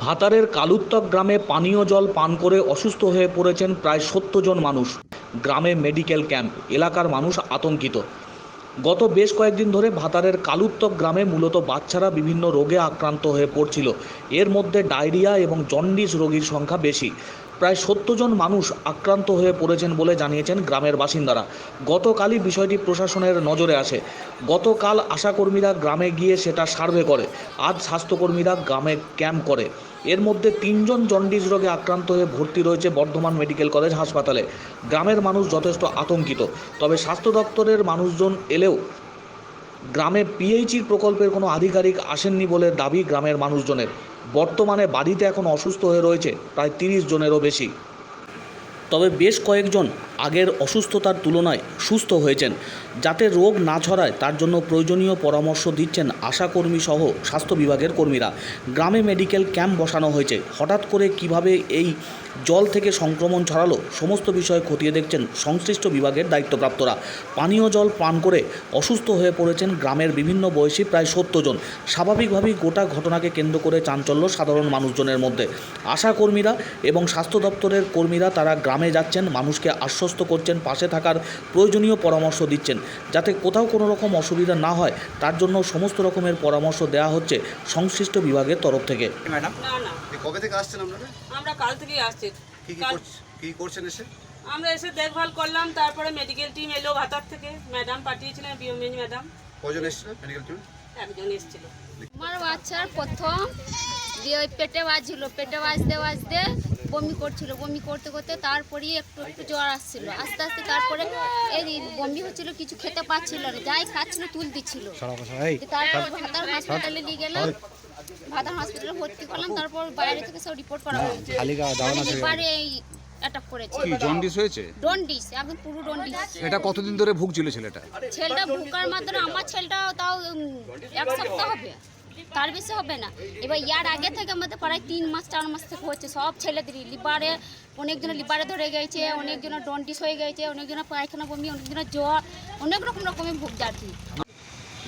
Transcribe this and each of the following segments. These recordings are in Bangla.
ভাতারের কালুত্তক গ্রামে পানীয় জল পান করে অসুস্থ হয়ে পড়েছেন প্রায় সত্তর জন মানুষ। গ্রামে মেডিকেল ক্যাম্প, এলাকার মানুষ আতঙ্কিত। গত বেশ কয়েকদিন ধরে ভাতারের কালুত্তক গ্রামে মূলত বাচ্চারা বিভিন্ন রোগে আক্রান্ত হয়ে পড়ছিল। এর মধ্যে ডায়রিয়া এবং জন্ডিস রোগীর সংখ্যা বেশি। প্রায় সত্তর জন মানুষ আক্রান্ত হয়ে পড়েছেন বলে জানিয়েছেন গ্রামের বাসিন্দারা। গতকালই বিষয়টি প্রশাসনের নজরে আসে। গতকাল আশাকর্মীরা গ্রামে গিয়ে সেটা সার্ভে করে। আজ স্বাস্থ্যকর্মীরা গ্রামে ক্যাম্প করে। এর মধ্যে তিনজন জন্ডিস রোগে আক্রান্ত হয়ে ভর্তি রয়েছে বর্ধমান মেডিকেল কলেজ হাসপাতালে। গ্রামের মানুষ যথেষ্ট আতঙ্কিত। তবে স্বাস্থ্য দপ্তরের মানুষজন এলেও গ্রামে পিএইচির প্রকল্পের কোনো আধিকারিক আসেননি বলে দাবি গ্রামের মানুষজনের। বর্তমানে বাড়িতে এখন অসুস্থ হয়ে রয়েছে প্রায় তিরিশ জনেরও বেশি। তবে বেশ কয়েকজন আগের অসুস্থতার তুলনায় সুস্থ হয়েছেন। যাতে রোগ না ছড়ায়, তার জন্য প্রয়োজনীয় পরামর্শ দিচ্ছেন আশাকর্মী সহ স্বাস্থ্য বিভাগের কর্মীরা। গ্রামে মেডিকেল ক্যাম্প বসানো হয়েছে। হঠাৎ করে কীভাবে এই জল থেকে সংক্রমণ ছড়ালো, সমস্ত বিষয় খতিয়ে দেখছেন সংশ্লিষ্ট বিভাগের দায়িত্বপ্রাপ্তরা। পানীয় জল পান করে অসুস্থ হয়ে পড়েছেন গ্রামের বিভিন্ন বয়সী প্রায় সত্তর জন। স্বাভাবিকভাবেই গোটা ঘটনাকে কেন্দ্র করে চাঞ্চল্য সাধারণ মানুষজনের মধ্যে। আশাকর্মীরা এবং স্বাস্থ্য দপ্তরের কর্মীরা তারা গ্রামে যাচ্ছেন, মানুষকে আশ্বস্ত করছেন পাশে থাকার প্রয়োজনীয় পরামর্শ দিচ্ছেন। যাতে কোথাও কোনো রকম অসুবিধা না হয় তার জন্য সমস্ত রকমের পরামর্শ দেওয়া হচ্ছে সংশ্লিষ্ট বিভাগের তরফ থেকে। ম্যাডাম? না না। কবে থেকে আসছেন আপনারা? আমরা কাল থেকেই আসছি। কি কি করছেন এসে? আমরা এসে দেখভাল করলাম তারপরে মেডিকেল টিম এলো ভাতার থেকে। ম্যাডাম পাঠিয়েছিলেন বিওমেন ম্যাডাম। কজন এসেছিলেন মেডিকেল টিম একজন এসেছিল। আমার বাচ্চার প্রথম দিয়ে ওই পেটে বাজছিল পেটে বাজতে বাজতে বমি করছিল বমি করতে করতে তারপরেই একটু একটু জ্বর আসছিল। আস্তে আস্তে তারপরে এই বমি হচ্ছিল কিছু খেতে পাচ্ছিল না যাই খাচ্ছিল তুল দিচ্ছিল। তারপর ভাতার হাসপাতালে নিয়ে গেলাম ভাতার হসপিটালে ভর্তি করলাম তারপর বাইরে থেকে সব রিপোর্ট করা হয়েছে লিভারে এই অ্যাটাক করেছে। কি জন্ডিস হয়েছে? ডন্ডিস একদম পুরো ডন্ডিস এটা কতদিন ধরে ভুগছিল ছেলেটা? ছেলেটা ভুকার মাত্র আমার ছেলেটাও তাও এক সপ্তাহ হবে। তার বেশি হবে না। এবার ইয়ার আগে থেকে আমাদের প্রায় তিন মাস, চার মাস থেকে হচ্ছে, সব ছেলেদেরই লিবারে অনেকজনের লিবারে ধরে গেছে, অনেকজনের ডন্টিস হয়ে গেছে, অনেকজনের পায়খানা বমি, অনেকজনের জ্বর, অনেক রকম রকমের ভুগছে আর কি।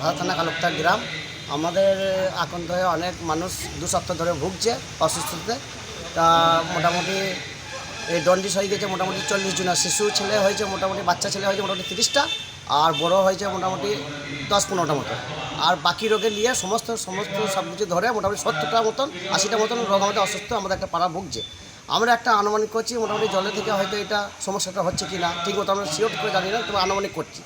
ভারত থানা কালুক্তা গ্রাম। আমাদের আক্রান্ত হয়ে অনেক মানুষ দু সপ্তাহ ধরে ভুগছে অসুস্থতে। তা মোটামুটি এই ডন্ডিস হয়ে গেছে মোটামুটি চল্লিশ জন আর শিশু ছেলে হয়েছে, মোটামুটি বাচ্চা ছেলে হয়েছে, মোটামুটি তিরিশটা। আর বড় হয়েছে মোটামুটি দশ পনেরোটা মতো। আর বাকি রোগে নিয়ে সমস্ত সমস্ত সব কিছু ধরে মোটামুটি সত্তরটা মতন আশিটা মতন রোগ আমাদের অসুস্থ আমাদের একটা পাড়া ভুগছে। আমরা একটা আনুমানিক করছি মোটামুটি জলে থেকে হয়তো এটা সমস্যাটা হচ্ছে কি না ঠিক মতো আমরা সিওর করে জানি না তবে আনুমানিক করছি।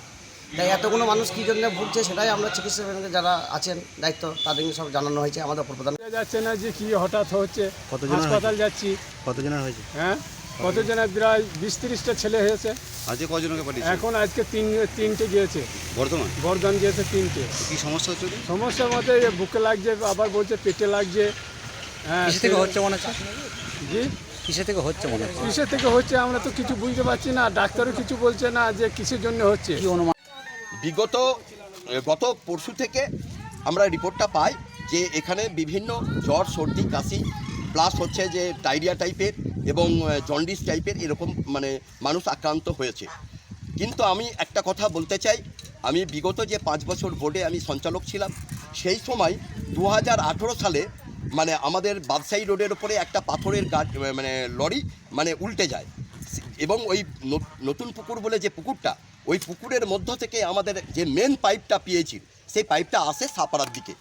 তাই এতগুলো মানুষ কী জন্য ভুগছে সেটাই আমরা চিকিৎসা বিভাগে যারা আছেন দায়িত্ব তাদেরকে সব জানানো হয়েছে আমাদের প্রধান। যাচ্ছে না যে কি হঠাৎ হচ্ছে কতজন হাসপাতাল যাচ্ছি। কতজনের হয়েছে? হ্যাঁ? কতজনের প্রায় বিশ তিরিশটা ছেলে হয়েছে। আজকে কজনকে পাঠিয়েছে? এখন আজকে তিন তিনটে গিয়েছে। বর্তমান বর্ধমান গিয়েছে তিনটে। কি সমস্যা হচ্ছে সমস্যার মধ্যে বুকে লাগছে আবার বলছে পেটে লাগছে। হ্যাঁ কিসে থেকে হচ্ছে মনে হচ্ছে? জি? কিসে থেকে হচ্ছে মনে হচ্ছে? কিসের থেকে হচ্ছে আমরা তো কিছু বুঝতে পারছি না ডাক্তারও কিছু বলছে না যে কিসের জন্য হচ্ছে। কি অনুমান? বিগত গত পরশু থেকে আমরা রিপোর্টটা পাই যে এখানে বিভিন্ন জ্বর সর্দি কাশি প্লাস হচ্ছে যে ডায়রিয়া টাইপের এবং জন্ডিস টাইপের এরকম মানে মানুষ আক্রান্ত হয়েছে। কিন্তু আমি একটা কথা বলতে চাই, আমি বিগত যে পাঁচ বছর বোর্ডে আমি সঞ্চালক ছিলাম, সেই সময় দু হাজার আঠেরো সালে মানে আমাদের বাদশাহী রোডের ওপরে একটা পাথরের গাড়ি মানে লরি মানে উল্টে যায়। এবং ওই নতুন পুকুর বলে যে পুকুরটা, ওই পুকুরের মধ্য থেকে আমাদের যে মেন পাইপটা পেয়েছি, সেই পাইপটা আসে সাপাড়ার দিকে।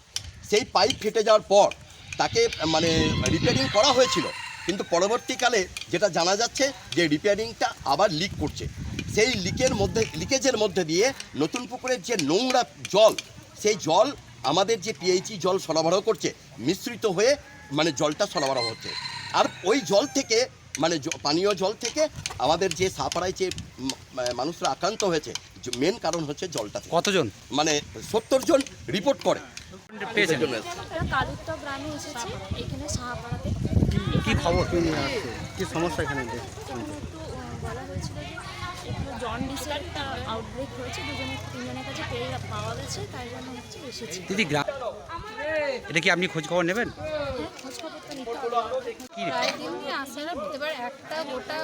সেই পাইপ ফেটে যাওয়ার পর তাকে মানে রিপেয়ারিং করা হয়েছিল। কিন্তু পরবর্তীকালে যেটা জানা যাচ্ছে যে রিপেয়ারিংটা আবার লিক করছে। সেই লিকের মধ্যে লিকেজের মধ্যে দিয়ে নতুন পুকুরের যে নোংরা জল সেই জল আমাদের যে পিএইচি জল সরবরাহ করছে মিশ্রিত হয়ে মানে জলটা সরবরাহ হচ্ছে। আর ওই জল থেকে মানে পানীয় জল থেকে আমাদের যে সাপাড়ায় যে মানুষরা আক্রান্ত হয়েছে মেন কারণ হচ্ছে জলটা কতজন? মানে সত্তর জন রিপোর্ট করে। কালুত্তা গ্রামে এসেছি এখানে সাহাপাড়াতে। কি খবর? কি নিয়ে আসছে? কি সমস্যা এখানে? বলা হয়েছিল যে জন্ডিসের একটা আউটব্রেক হয়েছে দুজনের তিনজনের কাছে পেয়ে পাওয়া গেছে তাই জন্য হচ্ছে এসেছি। দিদি গ্রাম এটা কি আপনি খোঁজ খবর নেবেন? খোঁজ খবর নিতে হবে প্রায় দিনই আসে না এবার একটা গোটা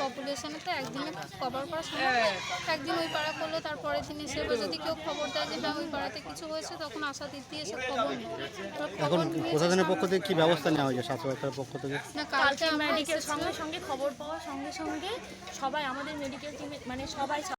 পপুলেশনে তো একদিনে কভার করা সম্ভব না। একদিন ওই পাড়া করল তারপরের দিন এসে যদি কেউ খবর দেয় যে না ওই পাড়াতে কিছু হয়েছে তখন আশা দিদি এসে খবর নেয়। এবার প্রশাসনের পক্ষ থেকে কি ব্যবস্থা নেওয়া হয়েছে স্বাস্থ্য দপ্তরের পক্ষ থেকে? না কালকে মেডিকেল সঙ্গে সঙ্গে খবর পাওয়ার সঙ্গে সঙ্গে সবাই আমাদের মেডিকেল টিমে মানে সবাই